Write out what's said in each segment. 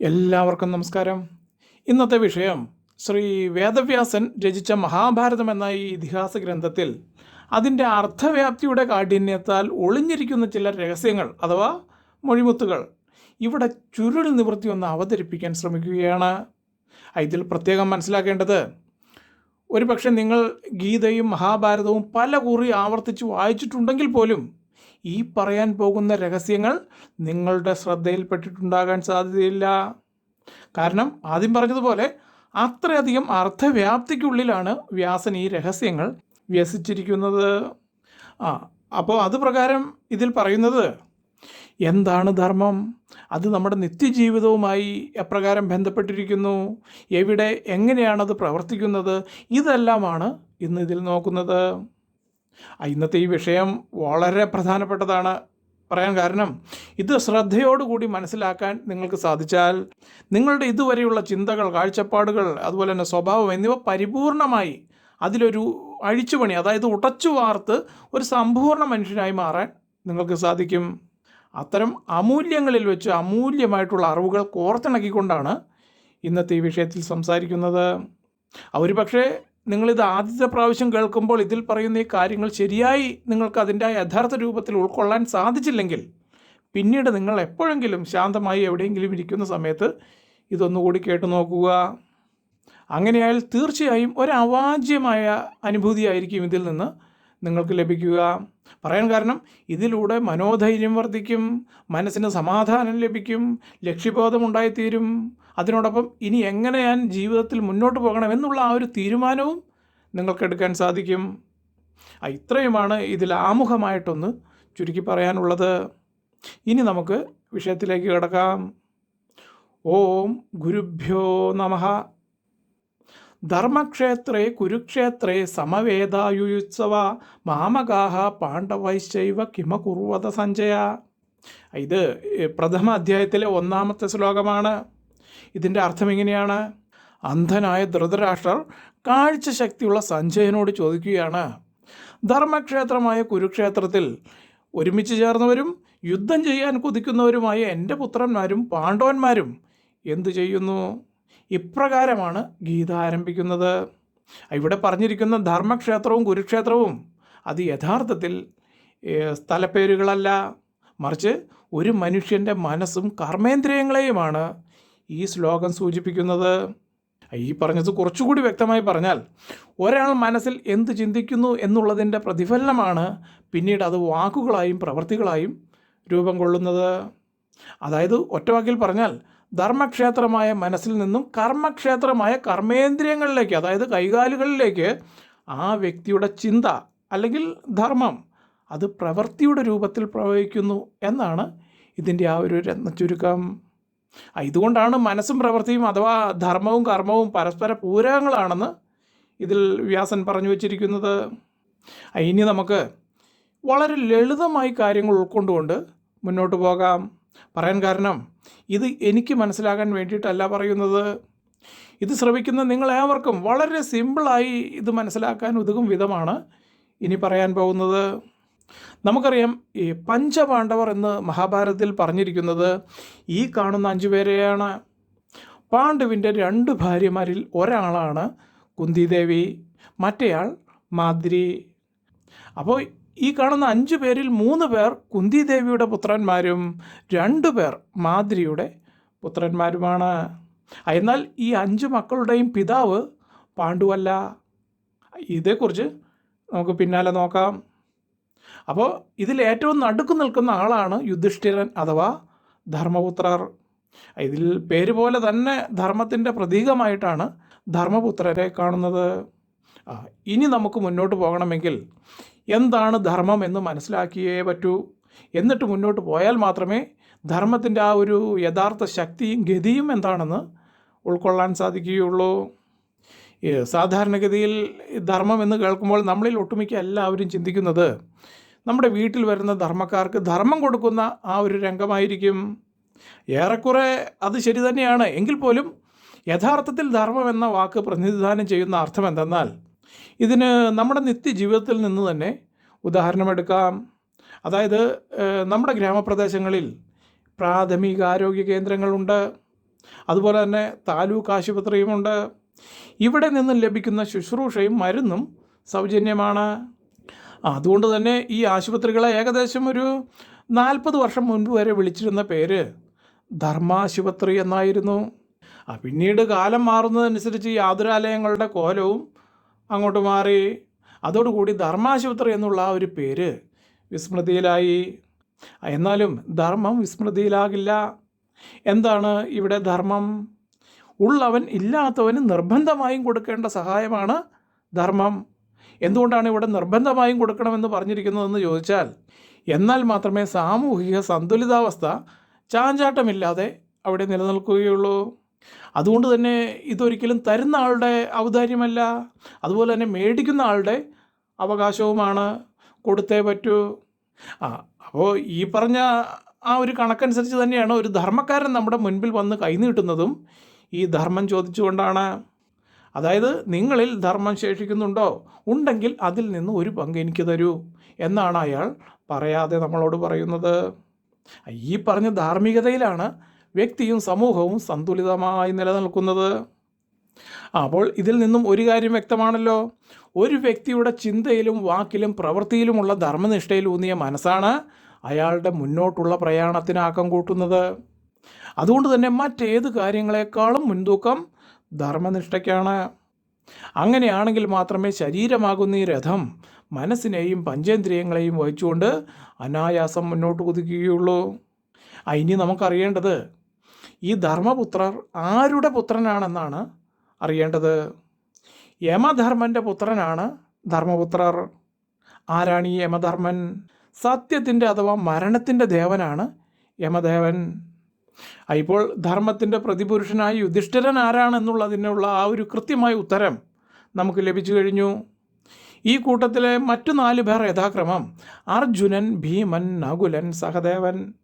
എല്ലാവർക്കും നമസ്കാരം. ഇന്നത്തെ വിഷയം ശ്രീ വേദവ്യാസൻ രചിച്ച മഹാഭാരതം എന്ന ഈ ഇതിഹാസ ഗ്രന്ഥത്തിൽ അതിന്റെ അർത്ഥവ്യാപ്തിയുടെ കാഠിന്യത്താൽ ഒളിഞ്ഞിരിക്കുന്ന ചില രഹസ്യങ്ങൾ അഥവാ മൊഴിമുത്തുകൾ ഇവിടെ ചുരുൾ നിവൃത്തി ഒന്ന് അവതരിപ്പിക്കാൻ ശ്രമിക്കുകയാണ്. ഇതിൽ പ്രത്യേകം മനസ്സിലാക്കേണ്ടത് ഒരുപക്ഷെ നിങ്ങൾ ഗീതയും മഹാഭാരതവും പല കുറി ആവർത്തിച്ച് വായിച്ചിട്ടുണ്ടെങ്കിൽ പോലും ഈ പറയാൻ പോകുന്ന രഹസ്യങ്ങൾ നിങ്ങളുടെ ശ്രദ്ധയിൽപ്പെട്ടിട്ടുണ്ടാകാൻ സാധ്യതയില്ല. കാരണം ആദ്യം പറഞ്ഞതുപോലെ അത്രയധികം അർത്ഥവ്യാപ്തിക്കുള്ളിലാണ് വ്യാസൻ ഈ രഹസ്യങ്ങൾ വ്യസിച്ചിരിക്കുന്നത്. ആ അപ്പോൾ അത് പ്രകാരം ഇതിൽ പറയുന്നത് എന്താണ് ധർമ്മം? അത് നമ്മുടെ നിത്യജീവിതവുമായി എപ്രകാരം ബന്ധപ്പെട്ടിരിക്കുന്നു? എവിടെ എങ്ങനെയാണത് പ്രവർത്തിക്കുന്നത്? ഇതെല്ലാമാണ് ഇന്ന് ഇതിൽ നോക്കുന്നത്. ഇന്നത്തെ ഈ വിഷയം വളരെ പ്രധാനപ്പെട്ടതാണ്. പറയാൻ കാരണം ഇത് ശ്രദ്ധയോടുകൂടി മനസ്സിലാക്കാൻ നിങ്ങൾക്ക് സാധിച്ചാൽ നിങ്ങളുടെ ഇതുവരെയുള്ള ചിന്തകൾ കാഴ്ചപ്പാടുകൾ അതുപോലെ തന്നെ സ്വഭാവം എന്നിവ പരിപൂർണമായി അതിലൊരു അഴിച്ചുപണി അതായത് ഉടച്ചു വാർത്ത് ഒരു സമ്പൂർണ മനുഷ്യനായി മാറാൻ നിങ്ങൾക്ക് സാധിക്കും. അത്തരം അമൂല്യങ്ങളിൽ വെച്ച് അമൂല്യമായിട്ടുള്ള അറിവുകൾ കോർത്തിണക്കിക്കൊണ്ടാണ് ഇന്നത്തെ ഈ വിഷയത്തിൽ സംസാരിക്കുന്നത്. അവർ പക്ഷേ നിങ്ങളിത് ആദ്യത്തെ പ്രാവശ്യം കേൾക്കുമ്പോൾ ഇതിൽ പറയുന്ന ഈ കാര്യങ്ങൾ ശരിയായി നിങ്ങൾക്ക് അതിന്റെ യഥാർത്ഥ രൂപത്തിൽ ഉൾക്കൊള്ളാൻ സാധിച്ചില്ലെങ്കിൽ പിന്നീട് നിങ്ങൾ എപ്പോഴെങ്കിലും ശാന്തമായി എവിടെയെങ്കിലും ഇരിക്കുന്ന സമയത്ത് ഇതൊന്നുകൂടി കേട്ടു നോക്കുക. അങ്ങനെയായാൽ തീർച്ചയായും ഒരു അവാജ്യമായ അനുഭൂതിയായിരിക്കും ഇതിൽ നിന്ന് നിങ്ങൾക്ക് ലഭിക്കുക. പറയാൻ കാരണം ഇതിലൂടെ മനോധൈര്യം വർദ്ധിക്കും മനസ്സിന് സമാധാനം ലഭിക്കും ലക്ഷ്യബോധം ഉണ്ടായിത്തീരും. അതിനോടൊപ്പം ഇനി എങ്ങനെ ഞാൻ ജീവിതത്തിൽ മുന്നോട്ട് പോകണം എന്നുള്ള ആ ഒരു തീരുമാനവും നിങ്ങൾക്കെടുക്കാൻ സാധിക്കും. ഇത്രയുമാണ് ഇതിൽ ആമുഖമായിട്ടൊന്ന് ചുരുക്കി പറയാനുള്ളത്. ഇനി നമുക്ക് വിഷയത്തിലേക്ക് കിടക്കാം. ഓം ഗുരുഭ്യോ നമഃ. ധർമ്മക്ഷേത്രേ കുരുക്ഷേത്രേ സമവേദായുയുത്സവ മാമകാഹ പാണ്ഡവൈശ്ചൈവ കിമ കുറുവത സഞ്ജയ. ഇത് പ്രഥമ അധ്യായത്തിലെ ഒന്നാമത്തെ ശ്ലോകമാണ്. ഇതിന്റെ അർത്ഥം എങ്ങനെയാണ് അന്ധനായ ധൃതരാഷ്ട്രർ കാഴ്ച ശക്തിയുള്ള സഞ്ജയനോട് ചോദിക്കുകയാണ്. ധർമ്മക്ഷേത്രമായ കുരുക്ഷേത്രത്തിൽ ഒരുമിച്ച് ചേർന്നവരും യുദ്ധം ചെയ്യാൻ കൊതിക്കുന്നവരുമായ എന്റെ പുത്രന്മാരും പാണ്ഡവന്മാരും എന്തു ചെയ്യുന്നു? ഇപ്രകാരമാണ് ഗീത ആരംഭിക്കുന്നത്. ഇവിടെ പറഞ്ഞിരിക്കുന്ന ധർമ്മക്ഷേത്രവും കുരുക്ഷേത്രവും അത് യഥാർത്ഥത്തിൽ സ്ഥലപ്പേരുകളല്ല. മറിച്ച് ഒരു മനുഷ്യന്റെ മനസ്സും കർമ്മേന്ദ്രിയങ്ങളെയുമാണ് ഈ ശ്ലോകം സൂചിപ്പിക്കുന്നത്. ഈ പറഞ്ഞത് കുറച്ചുകൂടി വ്യക്തമായി പറഞ്ഞാൽ ഒരാൾ മനസ്സിൽ എന്ത് ചിന്തിക്കുന്നു എന്നുള്ളതിന്റെ പ്രതിഫലനമാണ് പിന്നീട് അത് വാക്കുകളായും പ്രവൃത്തികളായും രൂപം കൊള്ളുന്നത്. അതായത് ഒറ്റവാക്കിൽ പറഞ്ഞാൽ ധർമ്മക്ഷേത്രമായ മനസ്സിൽ നിന്നും കർമ്മക്ഷേത്രമായ കർമ്മേന്ദ്രിയങ്ങളിലേക്ക് അതായത് കൈകാലുകളിലേക്ക് ആ വ്യക്തിയുടെ ചിന്ത അല്ലെങ്കിൽ ധർമ്മം അത് പ്രവൃത്തിയുടെ രൂപത്തിൽ പ്രവഹിക്കുന്നു എന്നാണ് ഇതിന്റെ ആ ഒരു രത്ന ചുരുക്കം ഇതുകൊണ്ടാണ് മനസ്സും പ്രവൃത്തിയും അഥവാ ധർമ്മവും കർമ്മവും പരസ്പര പൂരകങ്ങളാണെന്ന് ഇതിൽ വ്യാസൻ പറഞ്ഞു വച്ചിരിക്കുന്നത്. ഇനി നമുക്ക് വളരെ ലളിതമായി കാര്യങ്ങൾ ഉൾക്കൊണ്ടുകൊണ്ട് മുന്നോട്ട് പോകാം. പറയാൻ കാരണം ഇത് എനിക്ക് മനസ്സിലാകാൻ വേണ്ടിയിട്ടല്ല പറയുന്നത്. ഇത് ശ്രവിക്കുന്ന നിങ്ങളേവർക്കും വളരെ സിമ്പിളായി ഇത് മനസ്സിലാക്കാൻ ഉതകും വിധമാണ് ഇനി പറയാൻ പോകുന്നത്. നമുക്കറിയാം ഈ പഞ്ചപാണ്ഡവർ എന്ന് മഹാഭാരതത്തിൽ പറഞ്ഞിരിക്കുന്നത് ഈ കാണുന്ന അഞ്ചു പേരെയാണ്. പാണ്ഡുവിന്റെ രണ്ട് ഭാര്യമാരിൽ ഒരാളാണ് കുന്തിദേവി മറ്റേയാൾ മാദ്രി. അപ്പോൾ ഈ കാണുന്ന അഞ്ച് പേരിൽ മൂന്ന് പേർ കുന്തിദേവിയുടെ പുത്രന്മാരും രണ്ടു പേർ മാദ്രിയുടെ പുത്രന്മാരുമാണ്. എന്നാൽ ഈ അഞ്ച് മക്കളുടെയും പിതാവ് പാണ്ഡുവല്ല ഇതേക്കുറിച്ച് നമുക്ക് പിന്നാലെ നോക്കാം. അപ്പോൾ ഇതിൽ ഏറ്റവും നടുക്ക് നിൽക്കുന്ന ആളാണ് യുധിഷ്ഠിരൻ അഥവാ ധർമ്മപുത്രർ. ഇതിൽ പേര് പോലെ തന്നെ ധർമ്മത്തിന്റെ പ്രതീകമായിട്ടാണ് ധർമ്മപുത്രരെ കാണുന്നത്. ഇനി നമുക്ക് മുന്നോട്ട് പോകണമെങ്കിൽ എന്താണ് ധർമ്മം എന്ന് മനസ്സിലാക്കിയേ പറ്റൂ. എന്നിട്ട് മുന്നോട്ട് പോയാൽ മാത്രമേ ധർമ്മത്തിന്റെ ആ ഒരു യഥാർത്ഥ ശക്തിയും ഗതിയും എന്താണെന്ന് ഉൾക്കൊള്ളാൻ സാധിക്കുകയുള്ളൂ. സാധാരണഗതിയിൽ ധർമ്മം എന്ന് കേൾക്കുമ്പോൾ നമ്മളിൽ ഒട്ടുമിക്ക എല്ലാവരും ചിന്തിക്കുന്നത് നമ്മുടെ വീട്ടിൽ വരുന്ന ധർമ്മക്കാർക്ക് ധർമ്മം കൊടുക്കുന്ന ആ ഒരു രംഗമായിരിക്കും. ഏറെക്കുറെ അത് ശരി തന്നെയാണ്. എങ്കിൽ പോലും യഥാർത്ഥത്തിൽ ധർമ്മം എന്ന വാക്ക് പ്രതിനിധാനം ചെയ്യുന്ന അർത്ഥം എന്തെന്നാൽ ഇതിന് നമ്മുടെ നിത്യജീവിതത്തിൽ നിന്ന് തന്നെ ഉദാഹരണമെടുക്കാം അതായത് നമ്മുടെ ഗ്രാമപ്രദേശങ്ങളിൽ പ്രാഥമിക ആരോഗ്യ കേന്ദ്രങ്ങളുണ്ട്. അതുപോലെ തന്നെ താലൂക്ക് ആശുപത്രിയുമുണ്ട്. ഇവിടെ നിന്നും ലഭിക്കുന്ന ശുശ്രൂഷയും മരുന്നും സൗജന്യമാണ്. അതുകൊണ്ട് തന്നെ ഈ ആശുപത്രികളെ ഏകദേശം ഒരു നാൽപ്പത് വർഷം മുൻപ് വരെ വിളിച്ചിരുന്ന പേര് ധർമാശുപത്രി എന്നായിരുന്നു. പിന്നീട് കാലം മാറുന്നതനുസരിച്ച് ഈ ആതുരാലയങ്ങളുടെ കോലവും അങ്ങോട്ട് മാറി. അതോടുകൂടി ധർമാശുപത്രി എന്നുള്ള ആ ഒരു പേര് വിസ്മൃതിയിലായി. എന്നാലും ധർമ്മം വിസ്മൃതിയിലാകില്ല. എന്താണ് ഇവിടെ ധർമ്മം? ഉള്ളവൻ ഇല്ലാത്തവന് നിർബന്ധമായും കൊടുക്കേണ്ട സഹായമാണ് ധർമ്മം. എന്തുകൊണ്ടാണ് ഇവിടെ നിർബന്ധമായും കൊടുക്കണമെന്ന് പറഞ്ഞിരിക്കുന്നതെന്ന് ചോദിച്ചാൽ എന്നാൽ മാത്രമേ സാമൂഹിക സന്തുലിതാവസ്ഥ ചാഞ്ചാട്ടമില്ലാതെ അവിടെ നിലനിൽക്കുകയുള്ളൂ. അതുകൊണ്ട് തന്നെ ഇതൊരിക്കലും തരുന്ന ആളുടെ ഔദാര്യമല്ല. അതുപോലെ തന്നെ മേടിക്കുന്ന ആളുടെ അവകാശവുമാണ് കൊടുത്തേ പറ്റൂ. ആ അപ്പോൾ ഈ പറഞ്ഞ ആ ഒരു കണക്കനുസരിച്ച് തന്നെയാണ് ഒരു ധർമ്മക്കാരൻ നമ്മുടെ മുൻപിൽ വന്ന് കൈനീട്ടുന്നതും ഈ ധർമ്മം ചോദിച്ചുകൊണ്ടാണ്. അതായത് നിങ്ങളിൽ ധർമ്മം ശേഷിക്കുന്നുണ്ടോ? ഉണ്ടെങ്കിൽ അതിൽ നിന്ന് ഒരു പങ്ക് എനിക്ക് തരൂ എന്നാണ് അയാൾ പറയാതെ നമ്മളോട് പറയുന്നത്. ഈ പറഞ്ഞ ധാർമ്മികതയിലാണ് വ്യക്തിയും സമൂഹവും സന്തുലിതമായി നിലനിൽക്കുന്നത്. അപ്പോൾ ഇതിൽ നിന്നും ഒരു കാര്യം വ്യക്തമാണല്ലോ. ഒരു വ്യക്തിയുടെ ചിന്തയിലും വാക്കിലും പ്രവൃത്തിയിലുമുള്ള ധർമ്മനിഷ്ഠയിൽ ഊന്നിയ മനസ്സാണ് അയാളുടെ മുന്നോട്ടുള്ള പ്രയാണത്തിന് ആക്കം കൂട്ടുന്നത്. അതുകൊണ്ട് തന്നെ മറ്റേത് കാര്യങ്ങളെക്കാളും മുൻതൂക്കം ധർമ്മനിഷ്ഠയ്ക്കാണ്. അങ്ങനെയാണെങ്കിൽ മാത്രമേ ശരീരമാകുന്ന ഈ രഥം മനസ്സിനെയും പഞ്ചേന്ദ്രിയങ്ങളെയും വഹിച്ചുകൊണ്ട് അനായാസം മുന്നോട്ട് കുതിക്കുകയുള്ളൂ. ഇനി നമുക്കറിയേണ്ടത് ഈ ധർമ്മപുത്രർ ആരുടെ പുത്രനാണെന്നാണ് അറിയേണ്ടത്? യമധർമ്മന്റെ പുത്രനാണ് ധർമ്മപുത്രർ. ആരാണ് ഈ യമധർമ്മൻ? സത്യത്തിന്റെ അഥവാ മരണത്തിന്റെ ദേവനാണ് യമദേവൻ. ഇപ്പോൾ ധർമ്മത്തിന്റെ പ്രതിപുരുഷനായ യുധിഷ്ഠിരൻ ആരാണെന്നുള്ളതിനുള്ള ആ ഒരു കൃത്യമായ ഉത്തരം നമുക്ക് ലഭിച്ചു കഴിഞ്ഞു. ഈ കൂട്ടത്തിലെ മറ്റു നാല് പേർ യഥാക്രമം അർജുനൻ ഭീമൻ നകുലൻ സഹദേവൻ.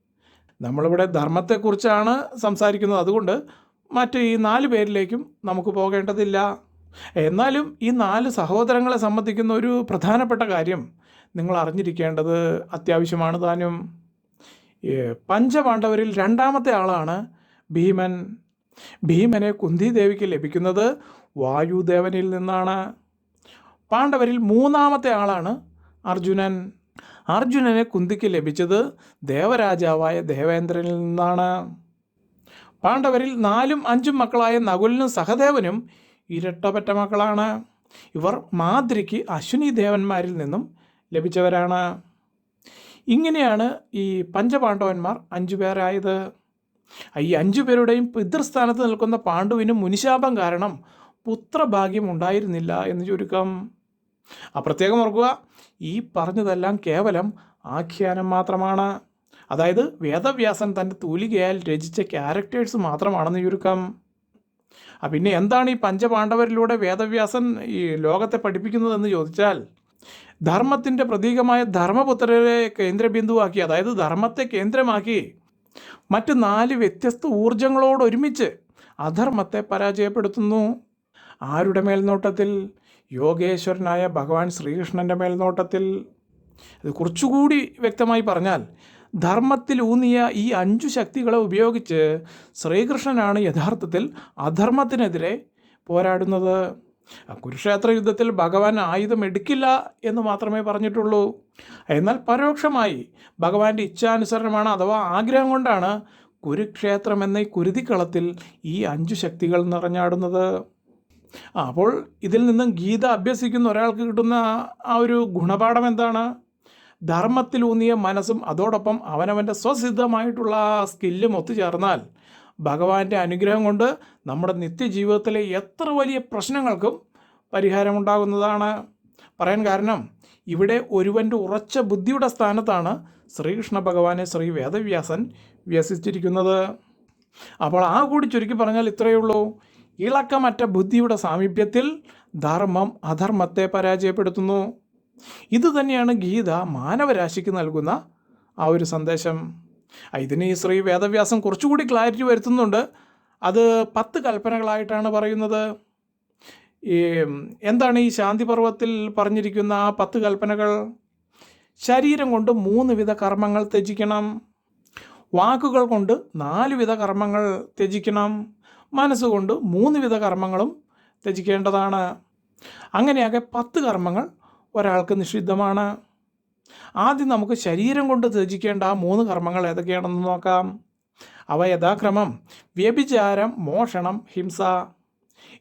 നമ്മളിവിടെ ധർമ്മത്തെക്കുറിച്ചാണ് സംസാരിക്കുന്നത്. അതുകൊണ്ട് മറ്റ് ഈ നാല് പേരിലേക്കും നമുക്ക് പോകേണ്ടതില്ല. എന്നാലും ഈ നാല് സഹോദരങ്ങളെ സംബന്ധിക്കുന്ന ഒരു പ്രധാനപ്പെട്ട കാര്യം നിങ്ങൾ അറിഞ്ഞിരിക്കേണ്ടത് അത്യാവശ്യമാണ് താനും. പഞ്ചപാണ്ഡവരിൽ രണ്ടാമത്തെ ആളാണ് ഭീമൻ. ഭീമനെ കുന്തി കുന്തിദേവിക്ക് ലഭിക്കുന്നത് വായുദേവനിൽ നിന്നാണ്. പാണ്ഡവരിൽ മൂന്നാമത്തെ ആളാണ് അർജുനൻ. അർജുനനെ കുന്തിക്ക് ലഭിച്ചത് ദേവരാജാവായ ദേവേന്ദ്രനിൽ നിന്നാണ്. പാണ്ഡവരിൽ നാലും അഞ്ചും മക്കളായ നകുലിനും സഹദേവനും ഇരട്ടപറ്റ മക്കളാണ്. ഇവർ മാദ്രിക്ക് അശ്വിനി ദേവന്മാരിൽ നിന്നും ലഭിച്ചവരാണ്. ഇങ്ങനെയാണ് ഈ പഞ്ചപാണ്ഡവന്മാർ അഞ്ചു പേരായത്. ഈ അഞ്ചു പേരുടെയും പിതൃസ്ഥാനത്ത് നിൽക്കുന്ന പാണ്ഡുവിന് മുനിശാപം കാരണം പുത്രഭാഗ്യം ഉണ്ടായിരുന്നില്ല എന്ന് ചുരുക്കം. ആ പ്രത്യേകം ഓർക്കുക ഈ പറഞ്ഞതെല്ലാം കേവലം ആഖ്യാനം മാത്രമാണ്. അതായത് വേദവ്യാസൻ തന്റെ തൂലികയാൽ രചിച്ച ക്യാരക്ടേഴ്സ് മാത്രമാണെന്ന് ചുരുക്കം ആ പിന്നെ എന്താണ് ഈ പഞ്ചപാണ്ഡവരിലൂടെ വേദവ്യാസൻ ഈ ലോകത്തെ പഠിപ്പിക്കുന്നതെന്ന് ചോദിച്ചാൽ ധർമ്മത്തിന്റെ പ്രതീകമായ ധർമ്മപുത്രരെ കേന്ദ്രബിന്ദുവാക്കി അതായത് ധർമ്മത്തെ കേന്ദ്രമാക്കി മറ്റ് നാല് വ്യത്യസ്ത ഊർജങ്ങളോടൊരുമിച്ച് അധർമ്മത്തെ പരാജയപ്പെടുത്തുന്നു. ആരുടെ മേൽനോട്ടത്തിൽ? യോഗേശ്വരനായ ഭഗവാൻ ശ്രീകൃഷ്ണന്റെ മേൽനോട്ടത്തിൽ അത് കുറച്ചുകൂടി വ്യക്തമായി പറഞ്ഞാൽ ധർമ്മത്തിൽ ഊന്നിയ ഈ അഞ്ചു ശക്തികളെ ഉപയോഗിച്ച് ശ്രീകൃഷ്ണനാണ് യഥാർത്ഥത്തിൽ അധർമ്മത്തിനെതിരെ പോരാടുന്നത്. കുരുക്ഷേത്ര യുദ്ധത്തിൽ ഭഗവാൻ ആയുധം എടുക്കില്ല എന്ന് മാത്രമേ പറഞ്ഞിട്ടുള്ളൂ. എന്നാൽ പരോക്ഷമായി ഭഗവാന്റെ ഇച്ഛാനുസരണമാണ് അഥവാ ആഗ്രഹം കൊണ്ടാണ് കുരുക്ഷേത്രം എന്ന ഈ കുരുതിക്കളത്തിൽ ഈ അഞ്ചു ശക്തികൾ നിറഞ്ഞാടുന്നത്. അപ്പോൾ ഇതിൽ നിന്നും ഗീത അഭ്യസിക്കുന്ന ഒരാൾക്ക് കിട്ടുന്ന ആ ഒരു ഗുണപാഠം എന്താണ്? ധർമ്മത്തിലൂന്നിയ മനസ്സും അതോടൊപ്പം അവനവന്റെ സ്വസിദ്ധമായിട്ടുള്ള ആ സ്കില്ലും ഒത്തുചേർന്നാൽ ഭഗവാന്റെ അനുഗ്രഹം കൊണ്ട് നമ്മുടെ നിത്യജീവിതത്തിലെ എത്ര വലിയ പ്രശ്നങ്ങൾക്കും പരിഹാരമുണ്ടാകുന്നതാണ്. പറയാൻ കാരണം ഇവിടെ ഒരുവന്റെ ഉറച്ച ബുദ്ധിയുടെ സ്ഥാനത്താണ് ശ്രീകൃഷ്ണ ഭഗവാനെ ശ്രീ വേദവ്യാസൻ വ്യസിച്ചിരിക്കുന്നത്. അപ്പോൾ ആ കൂടി ചുരുക്കി പറഞ്ഞാൽ ഇത്രയേ ഉള്ളൂ. ഇളക്കമറ്റ ബുദ്ധിയുടെ സാമീപ്യത്തിൽ ധർമ്മം അധർമ്മത്തെ പരാജയപ്പെടുത്തുന്നു. ഇതുതന്നെയാണ് ഗീത മാനവരാശിക്ക് നൽകുന്ന ആ ഒരു സന്ദേശം. ഇതിന് ഈ ശ്രീ വേദവ്യാസം കുറച്ചുകൂടി ക്ലാരിറ്റി വരുത്തുന്നുണ്ട്. അത് പത്ത് കൽപ്പനകളായിട്ടാണ് പറയുന്നത്. ഈ എന്താണ് ഈ ശാന്തി പർവത്തിൽ പറഞ്ഞിരിക്കുന്ന ആ പത്ത് കൽപ്പനകൾ? ശരീരം കൊണ്ട് മൂന്ന് വിധ കർമ്മങ്ങൾ ത്യജിക്കണം. വാക്കുകൾ കൊണ്ട് നാല് വിധ കർമ്മങ്ങൾ ത്യജിക്കണം. മനസ്സുകൊണ്ട് മൂന്ന് വിധ കർമ്മങ്ങളും ത്യജിക്കേണ്ടതാണ്. അങ്ങനെയാകെ പത്ത് കർമ്മങ്ങൾ ഒരാൾക്ക് നിഷിദ്ധമാണ്. ആദ്യം നമുക്ക് ശരീരം കൊണ്ട് ത്യജിക്കേണ്ട ആ മൂന്ന് കർമ്മങ്ങൾ ഏതൊക്കെയാണെന്ന് നോക്കാം. അവ യഥാക്രമം വ്യഭിചാരം മോഷണം ഹിംസ.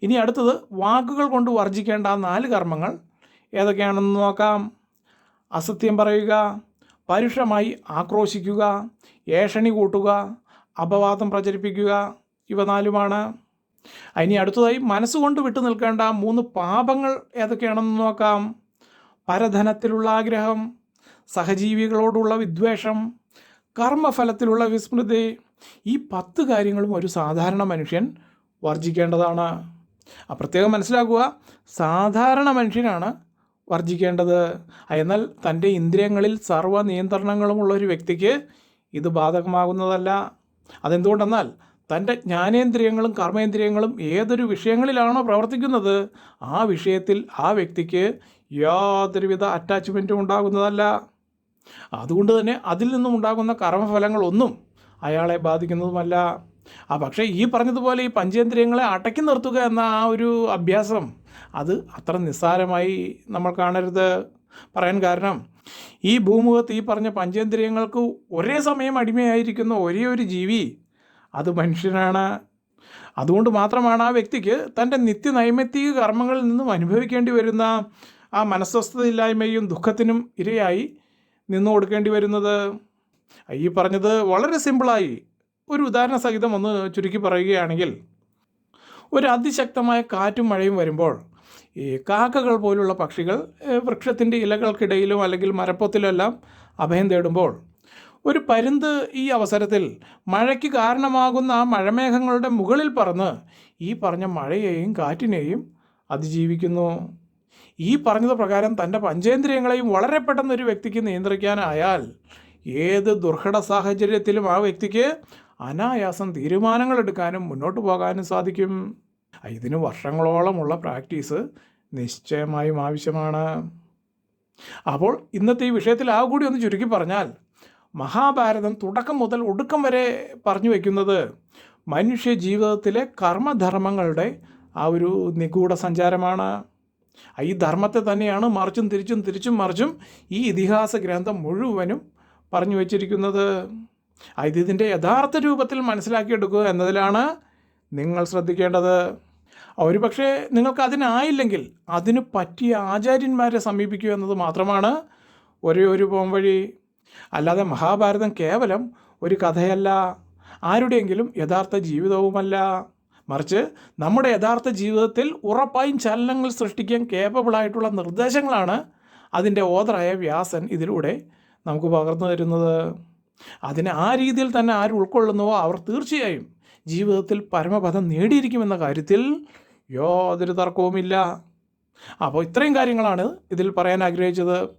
ഇനി അടുത്തത് വാക്കുകൾ കൊണ്ട് വർജിക്കേണ്ട നാല് കർമ്മങ്ങൾ ഏതൊക്കെയാണെന്ന് നോക്കാം. അസത്യം പറയുക പരുഷമായി ആക്രോശിക്കുക ഏഷണി കൂട്ടുക അപവാദം പ്രചരിപ്പിക്കുക. ഇവ നാലുമാണ് ഇനി അടുത്തതായി മനസ്സുകൊണ്ട് വിട്ടു നിൽക്കേണ്ട മൂന്ന് പാപങ്ങൾ ഏതൊക്കെയാണെന്ന് നോക്കാം. പരധനത്തിലുള്ള ആഗ്രഹം സഹജീവികളോടുള്ള വിദ്വേഷം കർമ്മഫലത്തിലുള്ള വിസ്മൃതി. ഈ പത്ത് കാര്യങ്ങളും ഒരു സാധാരണ മനുഷ്യൻ വർജിക്കേണ്ടതാണ്. പ്രത്യേകം മനസ്സിലാക്കുക സാധാരണ മനുഷ്യനാണ് വർജിക്കേണ്ടത്. എന്നാൽ തന്റെ ഇന്ദ്രിയങ്ങളിൽ സർവ നിയന്ത്രണങ്ങളുമുള്ള ഒരു വ്യക്തിക്ക് ഇത് ബാധകമാകുന്നതല്ല. അതെന്തുകൊണ്ടെന്നാൽ തന്റെ ജ്ഞാനേന്ദ്രിയങ്ങളും കർമ്മേന്ദ്രിയങ്ങളും ഏതൊരു വിഷയങ്ങളിലാണോ പ്രവർത്തിക്കുന്നത് ആ വിഷയത്തിൽ ആ വ്യക്തിക്ക് യാതൊരുവിധ അറ്റാച്ച്മെന്റും ഉണ്ടാകുന്നതല്ല. അതുകൊണ്ട് തന്നെ അതിൽ നിന്നും ഉണ്ടാകുന്ന കർമ്മഫലങ്ങളൊന്നും അയാളെ ബാധിക്കുന്നതുമല്ല. ആ പക്ഷേ ഈ പറഞ്ഞതുപോലെ ഈ പഞ്ചേന്ദ്രിയങ്ങളെ അടക്കി നിർത്തുക എന്ന ആ ഒരു അഭ്യാസം അത് അത്ര നിസ്സാരമായി നമ്മൾ കാണരുത്. പറയാൻ കാരണം ഈ ഭൂമുഖത്ത് ഈ പറഞ്ഞ പഞ്ചേന്ദ്രിയങ്ങൾക്ക് ഒരേ സമയം അടിമയായിരിക്കുന്ന ഒരേ ഒരു ജീവി അത് മനുഷ്യനാണ്. അതുകൊണ്ട് മാത്രമാണ് ആ വ്യക്തിക്ക് തന്റെ നിത്യനൈമിത്തിക കർമ്മങ്ങളിൽ നിന്നും അനുഭവിക്കേണ്ടി വരുന്ന ആ മനസ്വസ്ഥതയില്ലായ്മയും ദുഃഖത്തിനും ഇരയായി നിന്നു കൊടുക്കേണ്ടി വരുന്നത്. ഈ പറഞ്ഞത് വളരെ സിമ്പിളായി ഒരു ഉദാഹരണ സഹിതം ഒന്ന് ചുരുക്കി പറയുകയാണെങ്കിൽ ഒരു അതിശക്തമായ കാറ്റും മഴയും വരുമ്പോൾ ഈ കാക്കകൾ പോലുള്ള പക്ഷികൾ വൃക്ഷത്തിന്റെ ഇലകൾക്കിടയിലും അല്ലെങ്കിൽ മരപ്പൊത്തിലെല്ലാം അഭയം തേടുമ്പോൾ ഒരു പരുന്ത് ഈ അവസരത്തിൽ മഴയ്ക്ക് കാരണമാകുന്ന ആ മഴമേഘങ്ങളുടെ മുകളിൽ പറന്ന് ഈ പറഞ്ഞ മഴയെയും കാറ്റിനെയും അതിജീവിക്കുന്നു. ഈ പറഞ്ഞത് പ്രകാരം തന്റെ പഞ്ചേന്ദ്രിയങ്ങളെയും വളരെ പെട്ടെന്ന് ഒരു വ്യക്തിക്ക് നിയന്ത്രിക്കാനായാൽ ഏത് ദുർഘട സാഹചര്യത്തിലും ആ വ്യക്തിക്ക് അനായാസം തീരുമാനങ്ങൾ എടുക്കാനും മുന്നോട്ട് പോകാനും സാധിക്കും. ഇതിന് വർഷങ്ങളോളമുള്ള പ്രാക്ടീസ് നിശ്ചയമായും ആവശ്യമാണ്. അപ്പോൾ ഇന്നത്തെ ഈ വിഷയത്തിൽ ആ കൂടി ഒന്ന് ചുരുക്കി പറഞ്ഞാൽ മഹാഭാരതം തുടക്കം മുതൽ ഒടുക്കം വരെ പറഞ്ഞു വയ്ക്കുന്നത് മനുഷ്യ ജീവിതത്തിലെ കർമ്മധർമ്മങ്ങളുടെ ആ ഒരു നിഗൂഢ സഞ്ചാരമാണ്. ഈ ധർമ്മത്തെ തന്നെയാണ് മറിച്ചും തിരിച്ചും തിരിച്ചും മറിച്ചും ഈ ഇതിഹാസ ഗ്രന്ഥം മുഴുവനും പറഞ്ഞു വച്ചിരിക്കുന്നത്. ഇത് ഇതിന്റെ യഥാർത്ഥ രൂപത്തിൽ മനസ്സിലാക്കിയെടുക്കുക എന്നതിലാണ് നിങ്ങൾ ശ്രദ്ധിക്കേണ്ടത്. ഒരു പക്ഷേ നിങ്ങൾക്ക് അതിനായില്ലെങ്കിൽ അതിന് പറ്റിയ ആചാര്യന്മാരെ സമീപിക്കുക എന്നത് മാത്രമാണ് ഒരേ ഒരു പോംവഴി. അല്ലാതെ മഹാഭാരതം കേവലം ഒരു കഥയല്ല. ആരുടെയെങ്കിലും യഥാർത്ഥ ജീവിതവുമല്ല. മറിച്ച് നമ്മുടെ യഥാർത്ഥ ജീവിതത്തിൽ ഉറപ്പായും ചലനങ്ങൾ സൃഷ്ടിക്കാൻ കേപ്പബിളായിട്ടുള്ള നിർദ്ദേശങ്ങളാണ് അതിന്റെ ഓതറായ വ്യാസൻ ഇതിലൂടെ നമുക്ക് പകർന്നു തരുന്നത്. അതിനെ ആ രീതിയിൽ തന്നെ ആര് ഉൾക്കൊള്ളുന്നുവോ അവർ തീർച്ചയായും ജീവിതത്തിൽ പരമപദം നേടിയിരിക്കുമെന്ന കാര്യത്തിൽ യാതൊരു തർക്കവുമില്ല. അപ്പോൾ ഇത്രയും കാര്യങ്ങളാണ് ഇതിൽ പറയാൻ ആഗ്രഹിച്ചത്.